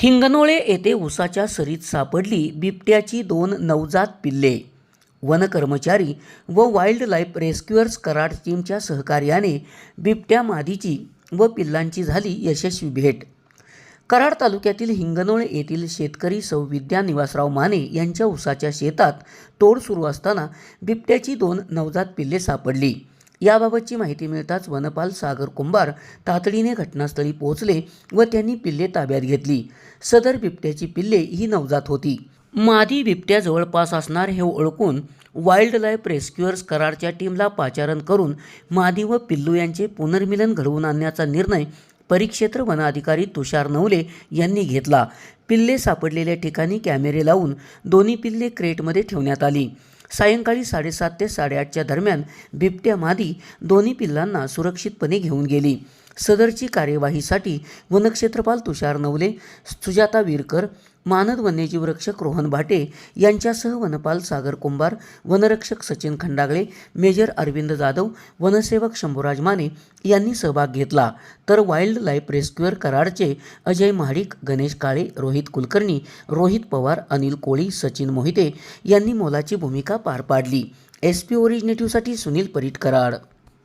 हिंगणोळे येथे उसाच्या सरीत सापडली बिबट्याची दोन नवजात पिल्ले. वन कर्मचारी व वाईल्ड लाईफ रेस्क्युअर्स कराड टीमच्या सहकार्याने बिबट्या मादीची व पिल्लांची झाली यशस्वी भेट. कराड तालुक्यातील हिंगनोळे येथील शेतकरी सौ विद्या निवासराव माने यांच्या उसाच्या शेतात तोड सुरू असताना बिबट्याची दोन नवजात पिल्ले सापडली. याबाबतची माहिती मिळताच वनपाल सागर कुंभार तातडीने घटनास्थळी पोहोचले व त्यांनी पिल्ले ताब्यात घेतली. सदर बिबट्याची पिल्ले ही नवजात होती. मादी बिबट्या जवळपास असणार हे ओळखून वाईल्ड लाईफ रेस्क्युअर्स करारच्या टीमला पाचारण करून मादी व पिल्लू यांचे पुनर्मिलन घडवून आणण्याचा निर्णय परिक्षेत्र वनाधिकारी तुषार नवले यांनी घेतला. पिल्ले सापडलेल्या ठिकाणी कॅमेरे लावून दोन्ही पिल्ले क्रेटमध्ये ठेवण्यात आली. सायंकाळी साडेसात ते साडेआठच्या दरम्यान बिबट्या मादी दोन्ही पिल्लांना सुरक्षितपणे घेऊन गेली. सदरची कार्यवाहीसाठी वनक्षेत्रपाल तुषार नवले सुजाता वीरकर मानद वन्यजीव रक्षक रोहन भाटे यांच्यासह वनपाल सागर कुंभार वनरक्षक सचिन खंडागळे मेजर अरविंद जाधव वनसेवक शंभूराज माने यांनी सहभाग घेतला. तर वाईल्ड लाईफ रेस्क्युअर कराडचे अजय महाडिक गणेश काळे रोहित कुलकर्णी रोहित पवार अनिल कोळी सचिन मोहिते यांनी मोलाची भूमिका पार पाडली. एस पी ओरिजिनेटिव्हसाठी सुनील परीट कराड.